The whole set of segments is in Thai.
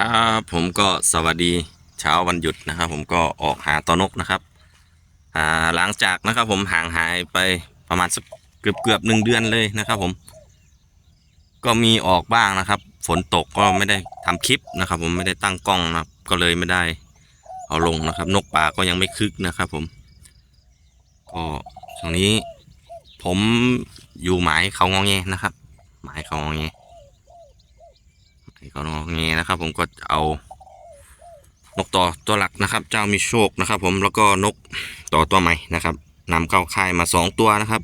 ครับผมก็สวัสดีเช้าวันหยุดนะครับ ผมก็ออกหาตอนกนะครับอ่าหลังจากนะครับผมห่างหายไปประมาณเกือบเกือบหนึ่งเดือนเลยนะครับ ผม ก็มีออกบ้างนะครับ ฝนตกก็ไม่ได้ทำคลิปนะครับ ผมไม่ได้ตั้งกล้องนะครับ ก็เลยไม่ได้ เอาลงนะครับ นกป่าก็ยังไม่คึกนะครับ ผมก็ช่วงนี้ ผมอยู่หมายเขางอแงนะครับ หมายเขางอแง ก็นอกงี้นะครับ ผมก็เอา นกต่อตัวหลักนะครับ เจ้ามีโชคนะครับ ผมแล้วก็นกต่อตัวใหม่นะครับนำเข้าค่ายมาสองตัวนะครับ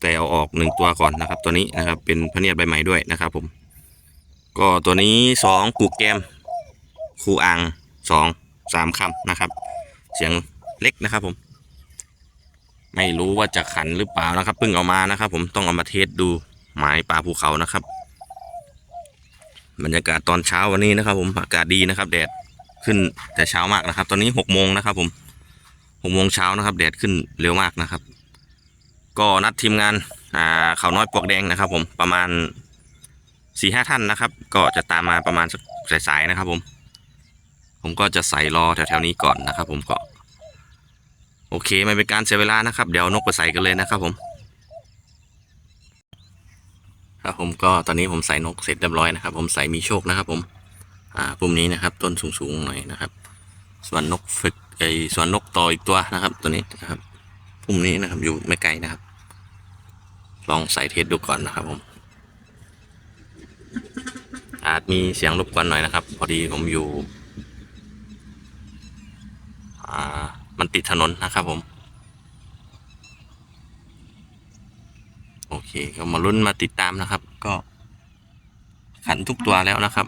แต่เอาออกหนึ่งตัวก่อนนะครับ ตัวนี้นะครับ เป็นพะเนียดใบใหม่ด้วยนะครับ ผม ก็ตัวนี้สองกูกแกมคูอ่างสองสามคำนะครับ เสียงเล็กนะครับผม ไม่รู้ว่าจะขันหรือเปล่านะครับเพิ่งเอามานะครับ ผมต้องเอามาเทสดูหมายป่าภูเขานะครับ บรรยากาศตอนเช้าวันนี้นะครับ ผมอากาศดีนะครับ แดดขึ้นแต่เช้ามากนะครับ ตอนนี้หกโมงนะครับ ผมหกโมงเช้านะครับ แดดขึ้นเร็วมากนะครับ ก็นัดทีมงานอ่าเขาน้อยปลวกแดงนะครับ ผมประมาณสี่ห้าท่านนะครับ ก็จะตามมาประมาณสักสายๆนะครับ ผม ผมก็จะใส่รอแถวๆนี้ก่อนนะครับ ผมก็ โอเคไม่เป็นการเสียเวลานะครับ เดี๋ยวนกไปใส่กันเลยนะครับ ผม ครับผมก็ตอนนี้ผมใส่นกเสร็จเรียบร้อยนะครับ ผมใส่มีโชคนะครับ ผมอ่าปุ่มนี้นะครับ ต้นสูงๆหน่อยนะครับ ส่วนนกฝึกไอส่วนนกต่ออีกตัวนะครับ ตัวนี้นะครับปุ่มนี้นะครับอยู่ไม่ไกลนะครับ ลองใส่เทสดูก่อนนะครับ ผม อาจมีเสียงรบกวนหน่อยนะครับ พอดีผมอยู่ อ่า มันติดถนนนะครับ ผม โอ เคก็มาลุ้นมาติดตามนะครับ ก็ขันทุกตัวแล้วนะครับ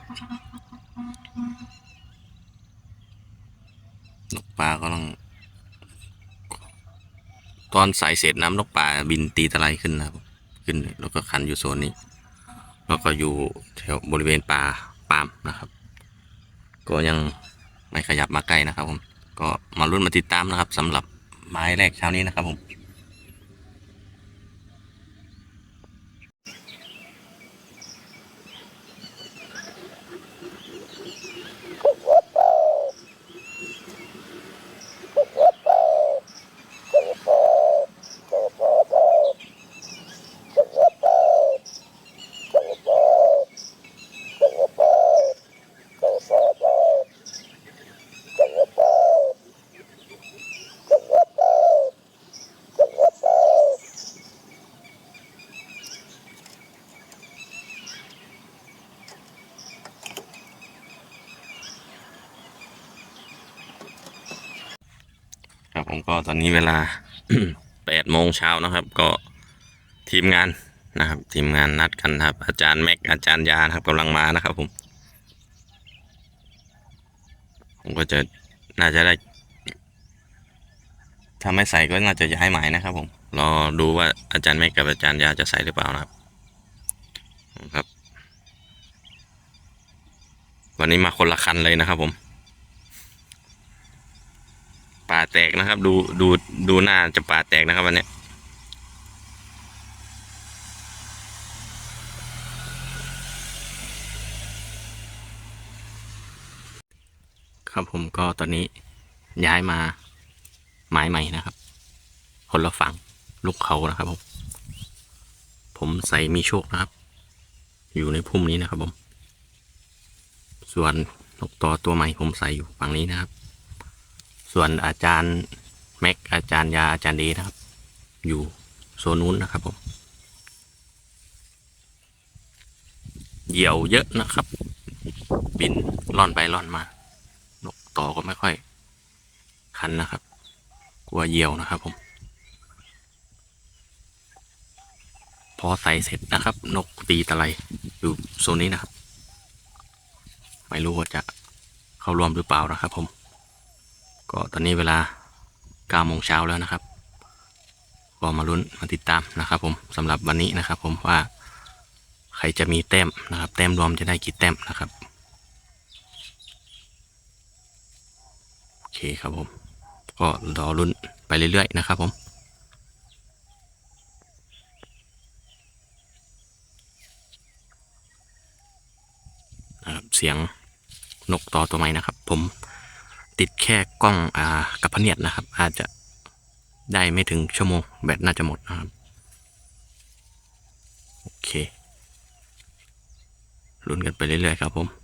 นกปลากำลัง ตอนสายเสร็จน้ำนกป่าบินตีตะไลขึ้นนะครับ ขึ้นแล้วก็ขันอยู่โซนนี้ แล้วก็อยู่แถวบริเวณป่าปามนะครับ ก็ยังไม่ขยับมาใกล้นะครับผมก็มาลุ้นมาติดตามนะครับสำหรับไม้แรกเช้านี้นะครับผม ครับ ผมก็ตอนนี้เวลาแปดโมงเช้านะครับ ก็ทีมงานนะครับ ทีมงานนัดกันครับ อาจารย์แม็กอาจารย์ยานะครับกำลังมานะครับผม ผมก็จะน่าจะได้ถ้าไม่ใส่ก็น่าจะย้ายหมายนะครับ ผมรอดูว่าอาจารย์แม็กกับอาจารย์ยาจะใส่หรือเปล่านะครับครับ วันนี้มาคนละคันเลยนะครับผม ป่าแตกนะครับ ดูดูดูหน้าจะป่าแตกนะครับวันนี้ครับผมก็ตอนนี้ย้ายมาหมายใหม่นะครับ คนละฝั่งลูกเขานะครับผม ผมใส่มีโชคนะครับ อยู่ในพุ่มนี้นะครับผม ส่วนนกต่อตัวใหม่ผมใส่อยู่ฝั่งนี้นะครับ ส่วนอาจารย์แม็กอาจารย์ยาอาจารย์เดนะครับ อยู่โซนนู้นนะครับผมเหยี่ยวเยอะนะครับ บินล่อนไปล่อนมานกต่อก็ไม่ค่อย คันนะครับ กลัวเหยี่ยวนะครับผม พอใส่เสร็จนะครับ นกตีตะไลอยู่โซนนี้นะครับ ไม่รู้ว่าจะเข้าร่วมหรือเปล่านะครับผม ก็ตอนนี้เวลา9โมงเช้าแล้วนะครับ ก็มาลุ้นมาติดตามนะครับ ผมสำหรับวันนี้นะครับ ผมว่าใครจะมีแต้มนะครับแต้มรวมจะได้กี่แต้มนะครับโอเคครับผมก็รอลุ้นไปเรื่อยๆนะครับผมนะครับเสียงนกต่อตัวใหม่นะครับ ผม ติดแค่กล้องอ่ากับพเนียดนะครับ อาจจะได้ไม่ถึงชั่วโมงแบตน่าจะหมดนะครับ โอเคลุ้นกันไปเรื่อยๆครับผม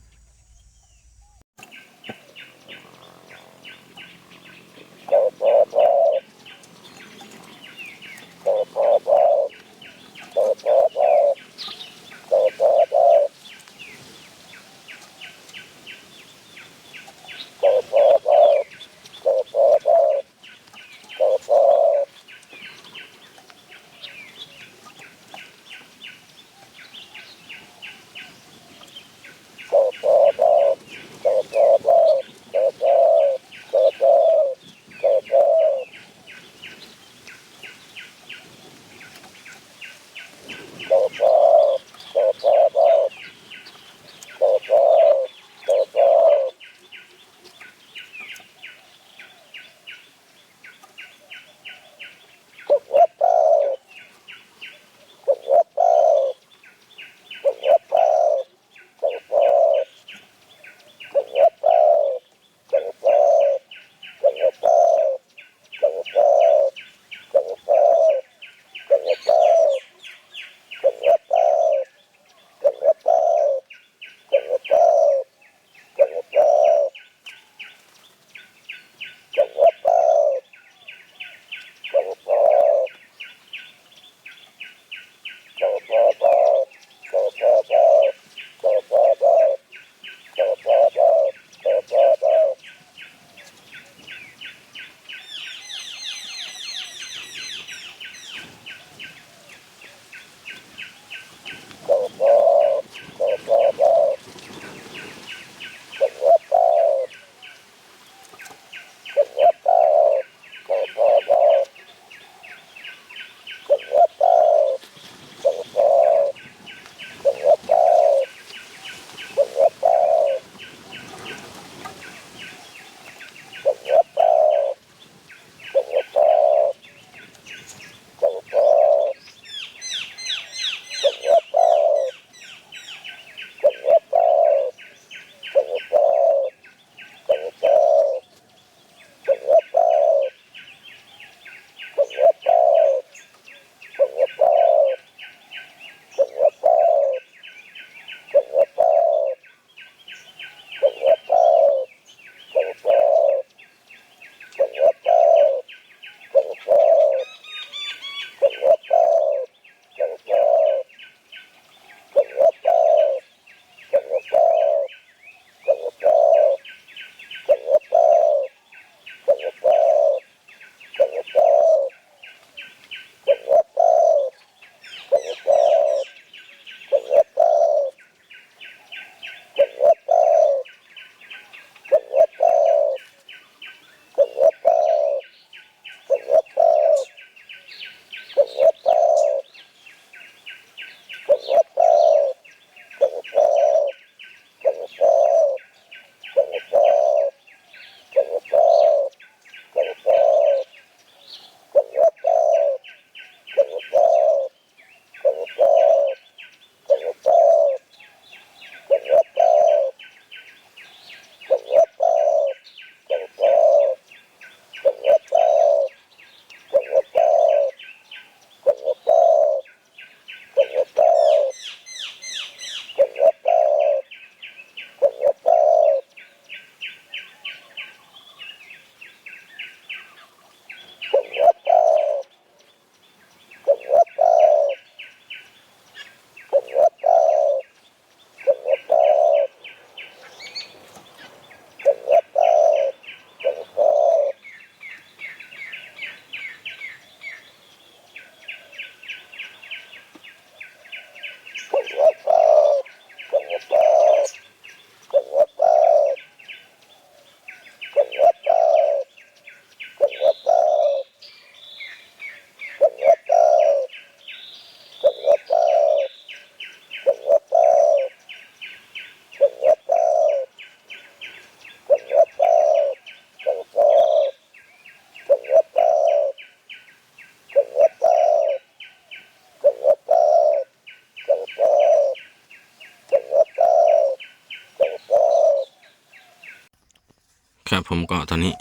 ครับผมก็ตอนนี้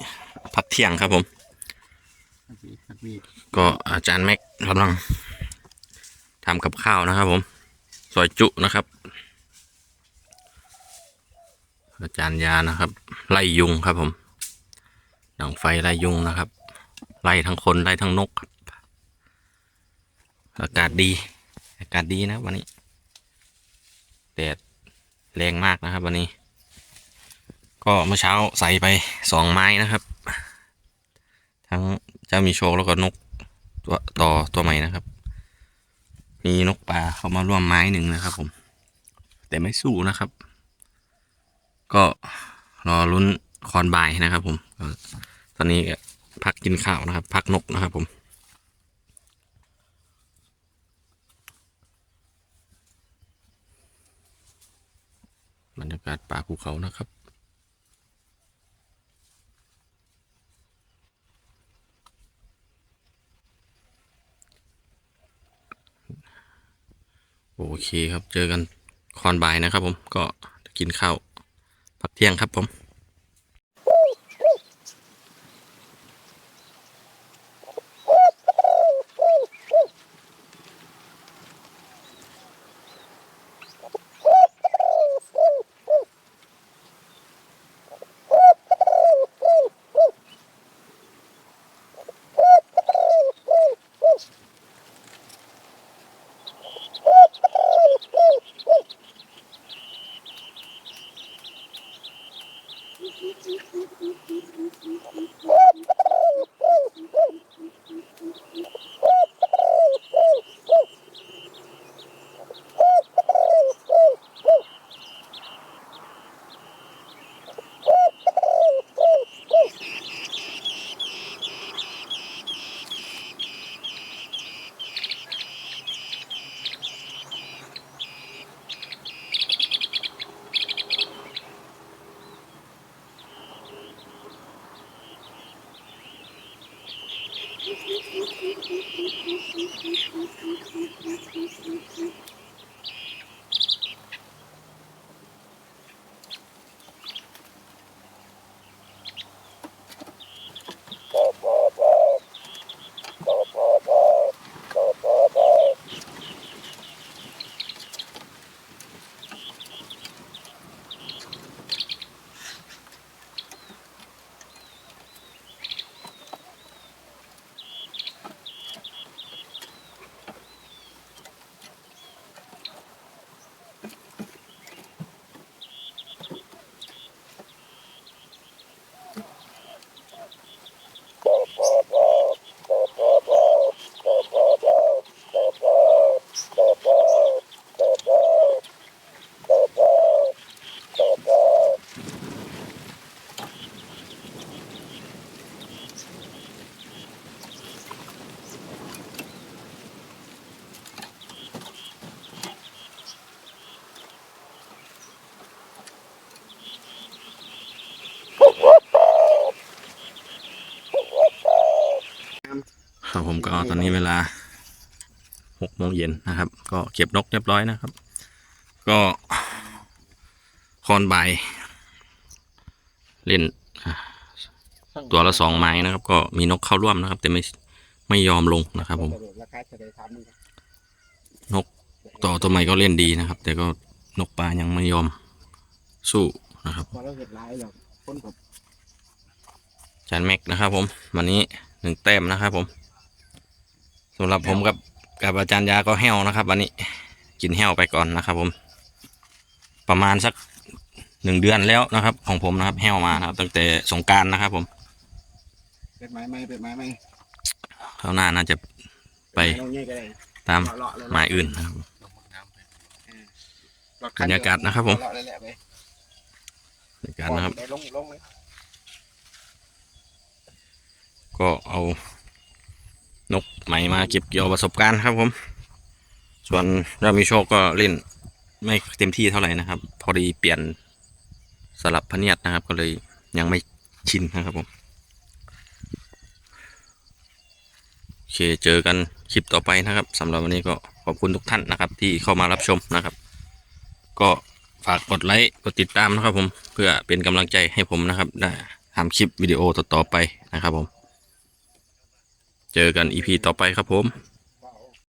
พักเที่ยงครับผม ก็อาจารย์แม็กกำลังทำกับข้าวนะครับ ผม ซอยจุนะครับ อาจารย์ยานะครับ ไล่ยุงครับผมดังไฟไล่ยุงนะครับ ไล่ทั้งคนไล่ทั้งนกครับอากาศดี อากาศดีนะวันนี้แดดแรงมากนะครับ วันนี้ ก็เมื่อเช้าใส่ไปสองไม้นะครับ ทั้งเจ้ามีโชคแล้วก็นกตัวต่อตัวใหม่นะครับ มีนกป่าเข้ามาร่วมไม้หนึ่งนะครับ ผม แต่ไม่สู้นะครับ ก็รอลุ้นคอนบายนะครับ ผมตอนนี้พักกินข้าวนะครับ พักนกนะครับผมบรรยากาศป่าภูเขานะครับ เคครับ เจอกันคอนบ่ายนะครับผม ก็กินข้าวพักเที่ยงครับผม ครั ก็ตอนนี้เวลาหกโมงเย็นนะครับ ก็เก็บนกเรียบร้อยนะครับ ก็คอนบายเล่นอะตัวละสองไม้นะครับ ก็มีนกเข้าร่วมนะครับ แต่ไม่ไม่ยอมลงนะครับ ผมราคาจะได้ทำมึงนกต่อตัวใหม่ก็เล่นดีนะครับ แต่ก็นกปลายังไม่ยอมสู้นะครับพอเราเห็ดหลายแล้วคนกับจานแม็กนะครับ ผมวันนี้หนึ่งแต้มนะครับ ผม สำหรับผมกับกับอาจารย์ยาก็แห้วนะครับวันนี้กินแห้วไปก่อนนะครับผม ประมาณสักหนึ่งเดือนแล้วนะครับ ของผมนะครับแห้วมานะครับ ตั้งแต่สงกรารนะครับ ผมเป็นไม้ไหมเป็นไม้ไหมคราวหน้าน่าจะไปลงเงี้ยก็ได้ตามเลาะๆเลยหมายอื่นนะครับเลาะบรรยากาศนะครับ ผมเลาะเลยแหละไปในการนะครับได้ลงลงเลยก็เอา นกใหม่มาเก็บเกี่ยวประสบการณ์ครับผม ส่วนเรามีโชคก็เล่นไม่เต็มที่เท่าไหร่นะครับ พอดีเปลี่ยนสลับพเนียดนะครับ ก็เลยยังไม่ชินนะครับผมโอเคเจอกันคลิปต่อไปนะครับสำหรับวันนี้ก็ขอบคุณทุกท่านนะครับ ที่เข้ามารับชมนะครับ ก็ฝากกดไลค์กดติดตามนะครับผมเพื่อเป็นกำลังใจให้ผมนะครับได้ทำคลิปวิดีโอต่อๆไปนะครับผม เจอกันอีพีต่อไปครับผม